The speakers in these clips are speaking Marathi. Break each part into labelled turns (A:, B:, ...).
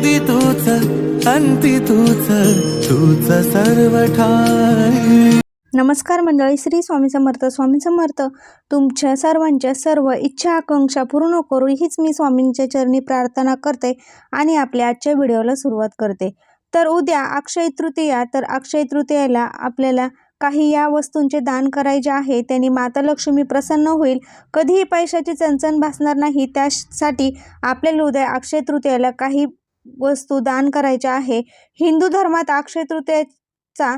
A: आधी तूच अंती तूच तूच सर्व ठाई
B: नमस्कार मंडळी श्री स्वामी समर्थ स्वामी समर्थ. तुमच्या सर्वांच्या सर्व इच्छा आकांक्षा पूर्ण करू हीच मी स्वामींच्या चरणी प्रार्थना करते आणि आपल्या आजच्या व्हिडिओला सुरुवात करते. तर उद्या अक्षय तृतीया तर अक्षय तृतीयाला आपल्याला काही या वस्तूंचे दान करायचे आहे त्यांनी माता लक्ष्मी प्रसन्न होईल. कधीही पैशाची चणचण भासणार नाही त्यासाठी आपल्याला उद्या अक्षय तृतीयाला काही वस्तू दान करायच्या आहे. हिंदू धर्मात अक्षय तृतीयाचा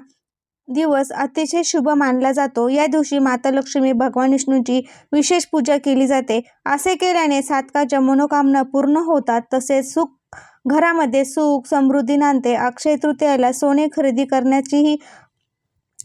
B: दिवस अतिशय शुभ मानला जातो. या दिवशी माता लक्ष्मी भगवान विष्णूची विशेष पूजा केली जाते. असे केल्याने सातकाच्या मनोकामना पूर्ण होतात. तसेच सुख घरामध्ये सुख समृद्धी नांदते. अक्षय तृतीयाला सोने खरेदी करण्याचीही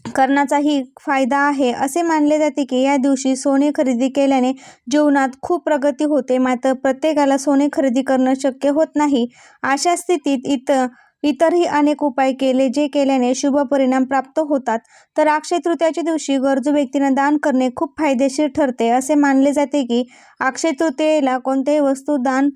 B: करण्याचाही फायदा आहे. असे मानले जाते की या दिवशी सोने खरेदी केल्याने जीवनात खूप प्रगती होते. मात्र प्रत्येकाला सोने खरेदी करणं शक्य होत नाही. अशा स्थितीत इतर इतरही अनेक उपाय केले जे केल्याने शुभ परिणाम प्राप्त होतात. तर अक्षय तृतीयाच्या दिवशी गरजू व्यक्तींना दान करणे खूप फायदेशीर ठरते. असे मानले जाते की अक्षय तृतीयेला कोणत्याही वस्तू दान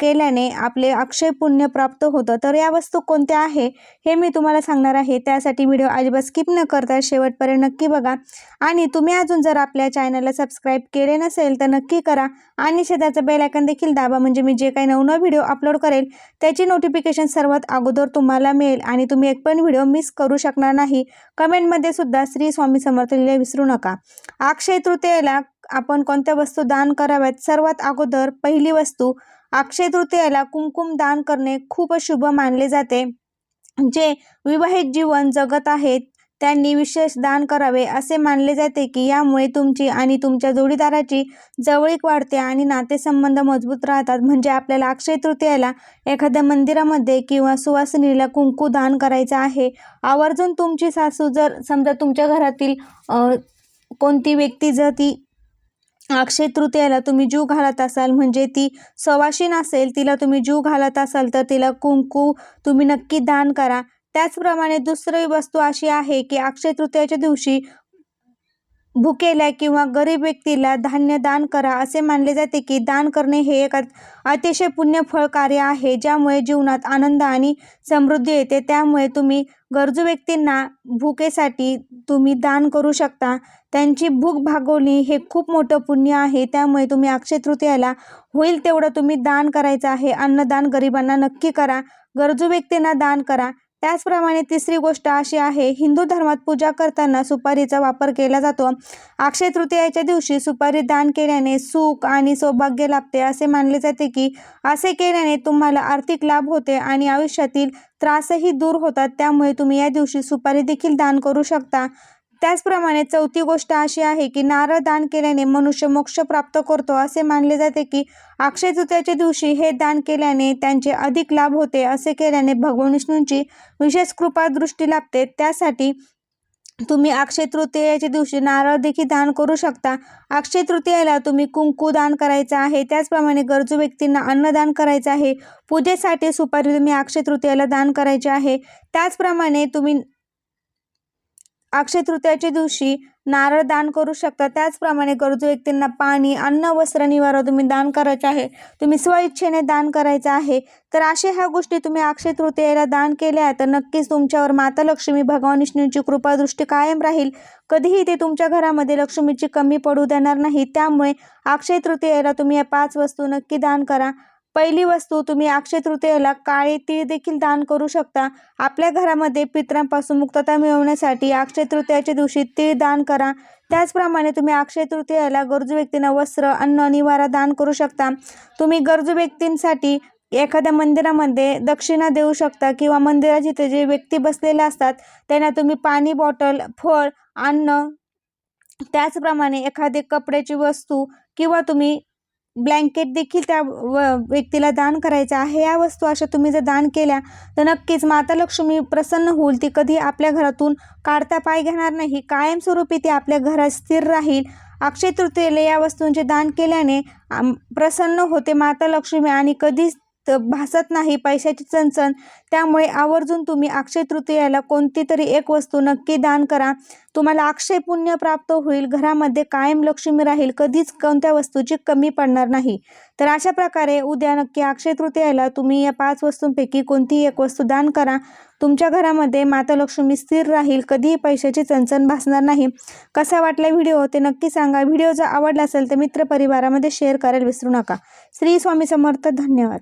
B: केल्याने आपले अक्षय पुण्य प्राप्त होतं. तर या वस्तू कोणत्या आहे हे मी तुम्हाला सांगणार आहे. त्यासाठी व्हिडिओ अजिबात स्किप न करता शेवटपर्यंत नक्की बघा. आणि तुम्ही अजून जर आपल्या चॅनलला सबस्क्राईब केले नसेल तर नक्की करा. आणि शेजारचं बेल आयकन देखील दाबा म्हणजे मी जे काही नवनव व्हिडिओ अपलोड करेल त्याची नोटिफिकेशन सर्वात अगोदर तुम्हाला मिळेल. आणि तुम्ही एक पण व्हिडिओ मिस करू शकणार नाही. कमेंटमध्ये सुद्धा श्री स्वामी समर्थ लिहिले विसरू नका. अक्षय तृतीयेला आपण कोणत्या वस्तू दान कराव्यात? सर्वात अगोदर पहिली वस्तू अक्षय तृतीयेला कुमकुम दान करणे खूप शुभ मानले जाते. जे विवाहित जीवन जगत आहेत त्यांनी विशेष दान करावे असे मानले जाते की यामुळे तुमची आणि तुमच्या जोडीदाराची जवळीक वाढते आणि नातेसंबंध मजबूत राहतात. म्हणजे आपल्याला अक्षय तृतीयेला एखाद्या मंदिरामध्ये किंवा सुवासिनीला कुंकू दान करायचं आहे. आवर्जून तुमची सासू जर समजा तुमच्या घरातील कोणती व्यक्ती जर ती अक्षय तृतीयाला तुम्ही जीव घालत असाल म्हणजे ती सवाशीन असेल तिला तुम्ही जीव घालत असाल तर तिला कुंकू तुम्ही नक्की दान करा. त्याचप्रमाणे दुसरी वस्तू अशी आहे की अक्षय तृतीयाच्या दिवशी भुकेल्या किंवा गरीब व्यक्तीला धान्य दान करा. असे मानले जाते की दान करणे हे एक अतिशय पुण्यफळ कार्य आहे ज्यामुळे जीवनात आनंद आणि समृद्धी येते. त्यामुळे तुम्ही गरजू व्यक्तींना भुकेसाठी तुम्ही दान करू शकता. त्यांची भूक भागवणे हे खूप मोठं पुण्य आहे. त्यामुळे तुम्ही अक्षय तृतीयाला होईल तेवढं तुम्ही दान करायचं आहे. अन्नदान गरिबांना नक्की करा. गरजू व्यक्तींना दान करा. त्याचप्रमाणे तिसरी गोष्ट अशी आहे हिंदू धर्मात पूजा करताना सुपारीचा वापर केला जातो. अक्षय तृतीयाच्या दिवशी सुपारी दान केल्याने सुख आणि सौभाग्य लाभते असे मानले जाते की असे केल्याने तुम्हाला आर्थिक लाभ होते आणि आयुष्यातील त्रासही दूर होतात. त्यामुळे तुम्ही या दिवशी सुपारी देखील दान करू शकता. त्याचप्रमाणे चौथी गोष्ट अशी आहे की नारळ दान केल्याने मनुष्य मोक्ष प्राप्त करतो असे मानले जाते की अक्षय तृतीयाच्या दिवशी हे दान केल्याने त्यांचे अधिक लाभ होते असे केल्याने भगवान विष्णूंची विशेष कृपा दृष्टी लाभते. त्यासाठी तुम्ही अक्षय तृतीयाच्या दिवशी नारळ देखील दान करू शकता. अक्षय तृतीयाला तुम्ही कुंकू दान करायचं आहे. त्याचप्रमाणे गरजू व्यक्तींना अन्नदान करायचं आहे. पूजेसाठी सुपारी तुम्ही अक्षय तृतीयाला दान करायचे आहे. त्याचप्रमाणे तुम्ही अक्षय तृतीयाच्या दिवशी नारळ दान करू शकता. त्याचप्रमाणे गरजू व्यक्तींना पाणी अन्न वस्त्र निवारा तुम्ही दान करायचं आहे. तुम्ही स्वइच्छेने दान करायचं आहे. तर अशा ह्या गोष्टी तुम्ही अक्षय तृतीयेला दान केल्या तर नक्कीच तुमच्यावर माता लक्ष्मी भगवान विष्णूंची कृपादृष्टी कायम राहील. कधीही ते तुमच्या घरामध्ये लक्ष्मीची कमी पडू देणार नाही. त्यामुळे अक्षय तृतीयेला तुम्ही या पाच वस्तू नक्की दान करा. पहिली वस्तू तुम्ही अक्षय तृतीयेला काळे तीळ देखील दान करू शकता. आपल्या घरामध्ये पितरांपासून मुक्तता मिळवण्यासाठी अक्षय तृतीयाच्या दिवशी तीळ दान करा. त्याचप्रमाणे तुम्ही अक्षय तृतीयाला गरजू व्यक्तींना वस्त्र अन्न निवारा दान करू शकता. तुम्ही गरजू व्यक्तींसाठी एखाद्या मंदिरामध्ये दक्षिणा देऊ शकता किंवा मंदिरा जिथे जे व्यक्ती बसलेले असतात त्यांना तुम्ही पाणी बॉटल फळ अन्न त्याचप्रमाणे एखादे कपड्याची वस्तू किंवा तुम्ही ब्लँकेट देखील त्या व व्यक्तीला दान करायचं आहे. या वस्तू अशा तुम्ही जर दान केल्या तर नक्कीच माता लक्ष्मी प्रसन्न होईल. ती कधी आपल्या घरातून काढता पाय घेणार नाही. कायमस्वरूपी ती आपल्या घरात स्थिर राहील. अक्षय तृतीयेला या वस्तूंचे दान केल्याने आम- प्रसन्न होते माता लक्ष्मी आणि कधीच त- भासत नाही पैशाची चणचण. त्यामुळे आवर्जून तुम्ही अक्षय तृतीयाला कोणती तरी एक वस्तू नक्की दान करा. तुम्हाला अक्षय पुण्य प्राप्त होईल. घरामध्ये कायम लक्ष्मी राहील. कधीच कोणत्या वस्तूची कमी पडणार नाही. तर अशा प्रकारे उद्या नक्की अक्षय तृतीयाला तुम्ही या पाच वस्तूंपैकी कोणतीही एक वस्तू दान करा. तुमच्या घरामध्ये माता लक्ष्मी स्थिर राहील. कधीही पैशाची चणचण भासणार नाही. कसा वाटला व्हिडिओ ते नक्की सांगा. व्हिडिओ जर आवडला असेल तर मित्रपरिवारामध्ये शेअर करायला विसरू नका. श्री स्वामी समर्थ. धन्यवाद.